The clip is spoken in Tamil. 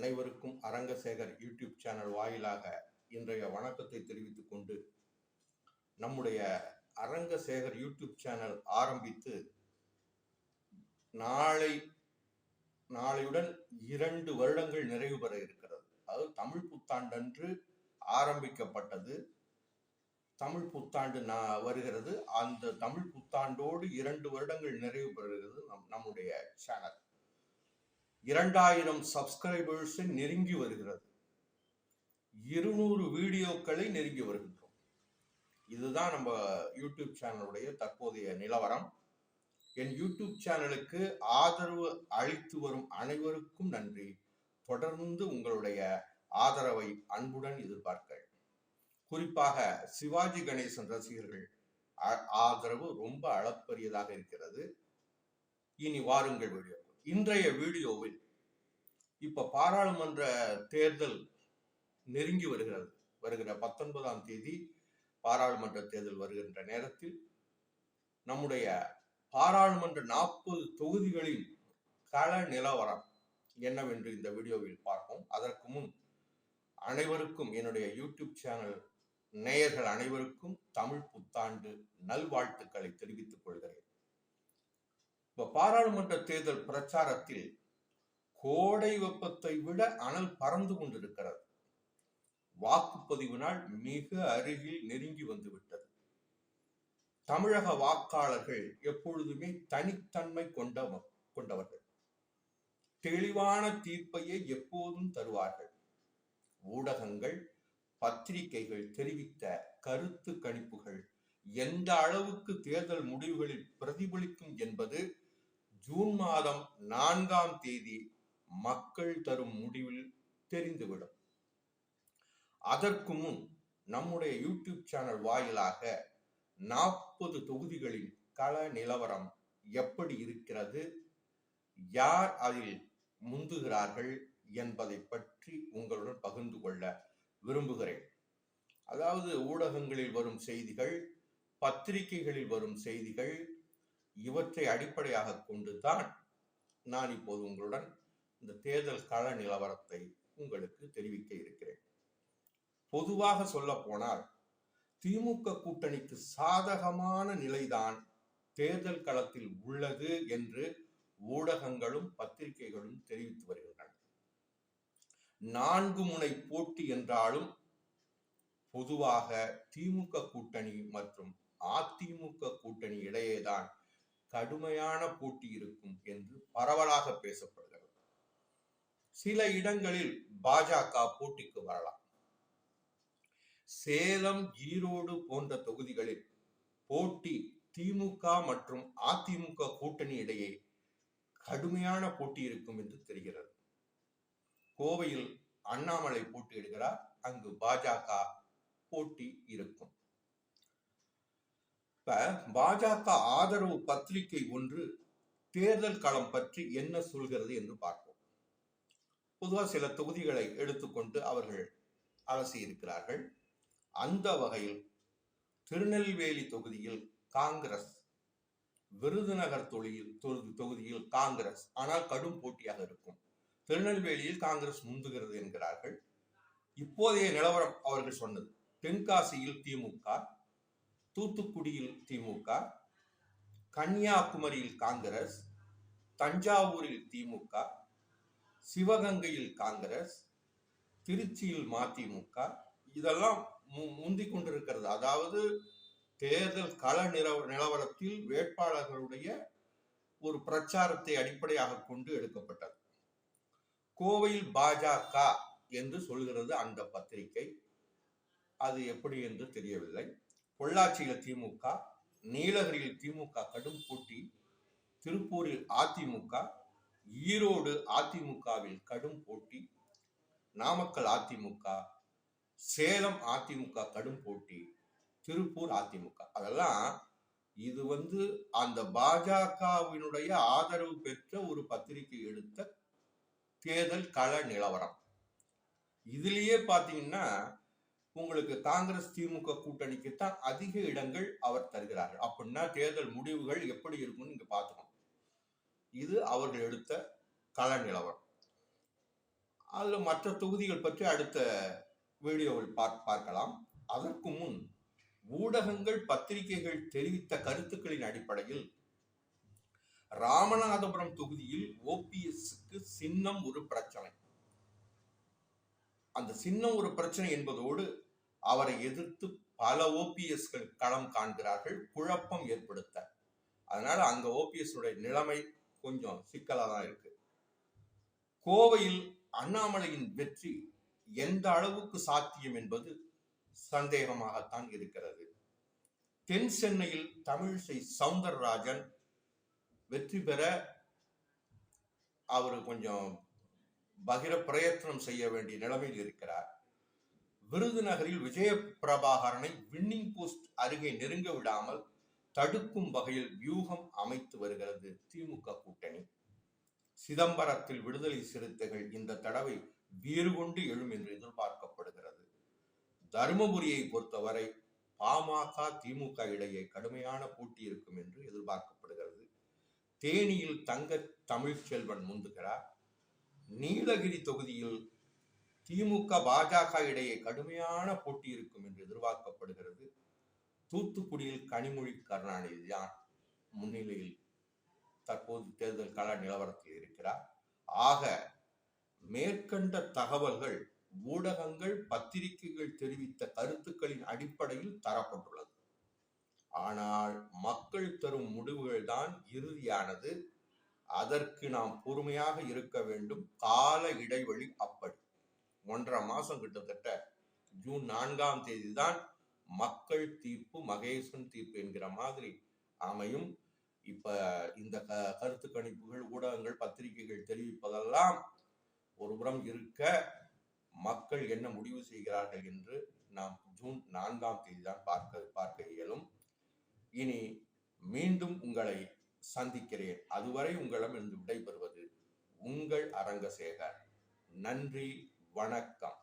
அனைவருக்கும் அரங்கசேகர் யூடியூப் சேனல் வாயிலாக இன்றைய வணக்கத்தை தெரிவித்துக் கொண்டு நம்முடைய அரங்கசேகர் யூடியூப் சேனல் ஆரம்பித்து நாளை நாளையுடன் இரண்டு வருடங்கள் நிறைவு பெற இருக்கிறது. அதாவது தமிழ் புத்தாண்டன்று ஆரம்பிக்கப்பட்டது. தமிழ் புத்தாண்டு நான் வருகிறது. அந்த தமிழ் புத்தாண்டோடு இரண்டு வருடங்கள் நிறைவு பெறுகிறது நம் நம்முடைய சேனல். இரண்டாயிரம் சப்ஸ்கிரைபர்ஸை நெருங்கி வருகிறது. இருநூறு வீடியோக்களை நெருங்கி வருகின்றோம். இதுதான் நம்ம யூடியூப் சேனலுடைய தற்போதைய நிலவரம். என் யூடியூப் சேனலுக்கு ஆதரவு அளித்து வரும் அனைவருக்கும் நன்றி. தொடர்ந்து உங்களுடைய ஆதரவை அன்புடன் எதிர்பார்க்கிறேன். குறிப்பாக சிவாஜி கணேசன் ரசிகர்கள் ஆதரவு ரொம்ப அளப்பரியதாக இருக்கிறது. இனி வாருங்கள் வீடியோ இன்றைய வீடியோவில் இப்ப பாராளுமன்ற தேர்தல் நெருங்கி வருகிறது. வருகிற பத்தொன்பதாம் தேதி பாராளுமன்ற தேர்தல் வருகின்ற நேரத்தில் நம்முடைய பாராளுமன்ற நாற்பது தொகுதிகளின் கள நிலவரம் என்னவென்று இந்த வீடியோவில் பார்ப்போம். அதற்கு முன் அனைவருக்கும் என்னுடைய யூடியூப் சேனல் நேயர்கள் அனைவருக்கும் தமிழ் புத்தாண்டு நல்வாழ்த்துக்களை தெரிவித்துக் கொள்கிறேன். இப்ப பாராளுமன்ற தேர்தல் பிரச்சாரத்தில் கோடை வெப்பத்தை விட அனல் பறந்து கொண்டிருக்கிறது. வாக்குப்பதிவு நாள் மிக அருகில் நெருங்கி வந்துவிட்டது. தமிழக வாக்காளர்கள் எப்பொழுதுமே தனித்தன்மை கொண்ட கொண்டவர்கள். தெளிவான தீர்ப்பையே எப்போதும் தருவார்கள். ஊடகங்கள் பத்திரிகைகள் தெரிவித்த கருத்து கணிப்புகள் எந்த அளவுக்கு தேர்தல் முடிவுகளில் பிரதிபலிக்கும் என்பது ஜூன் மாதம் நான்காம் தேதி மக்கள் தரும் முடிவில் தெரிந்துவிடும். அதற்கு முன் நம்முடைய யூடியூப் சேனல் வாயிலாக நாற்பது தொகுதிகளின் கள நிலவரம் எப்படி இருக்கிறது யார் அதில் முந்துகிறார்கள் என்பதை பற்றி உங்களுடன் பகிர்ந்து கொள்ள விரும்புகிறேன். அதாவது ஊடகங்களில் வரும் செய்திகள் பத்திரிகைகளில் வரும் செய்திகள் இவற்றை அடிப்படையாக கொண்டுதான் நான் இப்போது உங்களுடன் இந்த தேர்தல் கள நிலவரத்தை உங்களுக்கு தெரிவிக்க இருக்கிறேன். பொதுவாக சொல்ல போனால் திமுக கூட்டணிக்கு சாதகமான நிலைதான் தேர்தல் களத்தில் உள்ளது என்று ஊடகங்களும் பத்திரிகைகளும் தெரிவித்து வருகின்றன. நான்கு முனை போட்டி என்றாலும் பொதுவாக திமுக கூட்டணி மற்றும் அதிமுக கூட்டணி இடையேதான் கடுமையான போட்டி இருக்கும் என்று பரவலாக பேசப்படுகிறது. சில இடங்களில் பாஜக போட்டிக்கு வரலாம். சேலம் ஈரோடு போன்ற தொகுதிகளில் போட்டி திமுக மற்றும் அதிமுக கூட்டணி இடையே கடுமையான போட்டி இருக்கும் என்று தெரிகிறது. கோவையில் அண்ணாமலை போட்டியிடுகிறார். அங்கு பாஜக போட்டி இருக்கும். இப்ப பாஜக ஆதரவு பத்திரிகை ஒன்று தேர்தல் களம் பற்றி என்ன சொல்கிறது என்று பார்ப்போம். பொதுவாக சில தொகுதிகளை எடுத்துக்கொண்டு அவர்கள் அலசி இருக்கிறார்கள். அந்த வகையில் திருநெல்வேலி தொகுதியில் காங்கிரஸ் விருதுநகர் தொழில் தொகுதியில் காங்கிரஸ் ஆனால் கடும் போட்டியாக இருக்கும். திருநெல்வேலியில் காங்கிரஸ் முந்துகிறது என்கிறார்கள். இப்போதைய நிலவரம் அவர்கள் சொன்னது தென்காசியில் திமுக தூத்துக்குடியில் திமுக கன்னியாகுமரியில் காங்கிரஸ் தஞ்சாவூரில் திமுக சிவகங்கையில் காங்கிரஸ் திருச்சியில் மதிமுக இதெல்லாம் மு- கொண்டிருக்கிறது. அதாவது தேர்தல் கள நிலவ நிலவரத்தில் வேட்பாளர்களுடைய ஒரு பிரச்சாரத்தை அடிப்படையாக கொண்டு எடுக்கப்பட்டது. கோவையில் பாஜக என்று சொல்கிறது அந்த பத்திரிகை. அது எப்படி என்று தெரியவில்லை. பொள்ளாச்சியில் திமுக நீலகிரியில் திமுக கடும் போட்டி திருப்பூரில் அதிமுக ஈரோடு அதிமுகவில் கடும் போட்டி நாமக்கல் அதிமுக சேலம் அதிமுக கடும் போட்டி திருப்பூர் அதிமுக. அதெல்லாம் இது வந்து அந்த பாஜகவினுடைய ஆதரவு பெற்ற ஒரு பத்திரிகை எடுத்த தேர்தல் கள நிலவரம். இதுலயே பாத்தீங்கன்னா உங்களுக்கு காங்கிரஸ் திமுக கூட்டணிக்கு தான் அதிக இடங்கள் அவர் தருகிறார்கள். அப்படின்னா தேர்தல் முடிவுகள் எப்படி இருக்கும்னு இங்க பார்த்துக்கணும். இது அவர்கள் எடுத்த கள நிலவரம். அதில் மற்ற தொகுதிகள் பற்றி அடுத்த வீடியோவில் பார் பார்க்கலாம். அதற்கு முன் ஊடகங்கள் பத்திரிகைகள் தெரிவித்த கருத்துக்களின் அடிப்படையில் ராமநாதபுரம் தொகுதியில் ஓபிஎஸ்க்கு சின்னம் ஒரு பிரச்சனை. அந்த சின்னம் ஒரு பிரச்சனை என்பதோடு அவரை எதிர்த்து பல ஓபிஎஸ்கள் களம் காண்கிறார்கள் குழப்பம் ஏற்படுத்த. அதனால அங்க ஓபிஎஸ்டைய நிலைமை கொஞ்சம் சிக்கலா தான் இருக்கு. கோவையில் அண்ணாமலையின் வெற்றி எந்த அளவுக்கு சாத்தியம் என்பது சந்தேகமாகத்தான் இருக்கிறது. தென் சென்னையில் தமிழிசை சவுந்தரராஜன் வெற்றி பெற அவர் கொஞ்சம் பகிர பிரயத்தனம் செய்ய வேண்டிய நிலைமையில் இருக்கிறார். விருதுநகரில் விஜய பிரபாகரனை வின்னிங் போஸ்ட் அருகே நெருங்க விடாமல் தடுக்கும் வகையில் வியூகம் அமைத்து வருகிறது திமுக கூட்டணி. சிதம்பரத்தில் விடுதலை சிறுத்தைகள் இந்த தடவை வீறு கொண்டு எழும் என்று எதிர்பார்க்கப்படுகிறது. தருமபுரியை பொறுத்தவரை பாமக திமுக இடையே கடுமையான போட்டி இருக்கும் என்று எதிர்பார்க்கப்படுகிறது. தேனியில் தங்க தமிழ்ச்செல்வன் முந்துகிறார். நீலகிரி தொகுதியில் திமுக பாஜக இடையே கடுமையான போட்டி இருக்கும் என்று எதிர்பார்க்கப்படுகிறது. தூத்துக்குடியில் கனிமொழி கருணாநிதி தான் முன்னிலையில் தற்போது தேர்தல் கள நிலவரத்தில் இருக்கிறார். ஆக மேற்கண்ட தகவல்கள் ஊடகங்கள் பத்திரிகைகள் தெரிவித்த கருத்துக்களின் அடிப்படையில் தரப்பட்டுள்ளது. ஆனால் மக்கள் தரும் முடிவுகள் தான் இறுதியானது. அதற்கு நாம் பொறுமையாக இருக்க வேண்டும். கால இடைவெளி அப்படி. ஒன்றரை மாசம் கிட்டத்தட்ட ஜூன் நான்காம் தேதி தான் மக்கள் தீர்ப்பு மகேசன் தீர்ப்பு என்கிற மாதிரி அமையும். இப்ப இந்த க கருத்து கணிப்புகள் ஊடகங்கள் பத்திரிகைகள் தெரிவிப்பதெல்லாம் ஒருபுறம் இருக்க மக்கள் என்ன முடிவு செய்கிறார்கள் என்று நாம் ஜூன் நான்காம் தேதி தான் பார்க்க பார்க்க இயலும். இனி மீண்டும் உங்களை சந்திக்கிறேன். அதுவரை உங்களிடம் இருந்து விடைபெறுவது உங்கள் அரங்கசேகர். நன்றி வணக்கம்.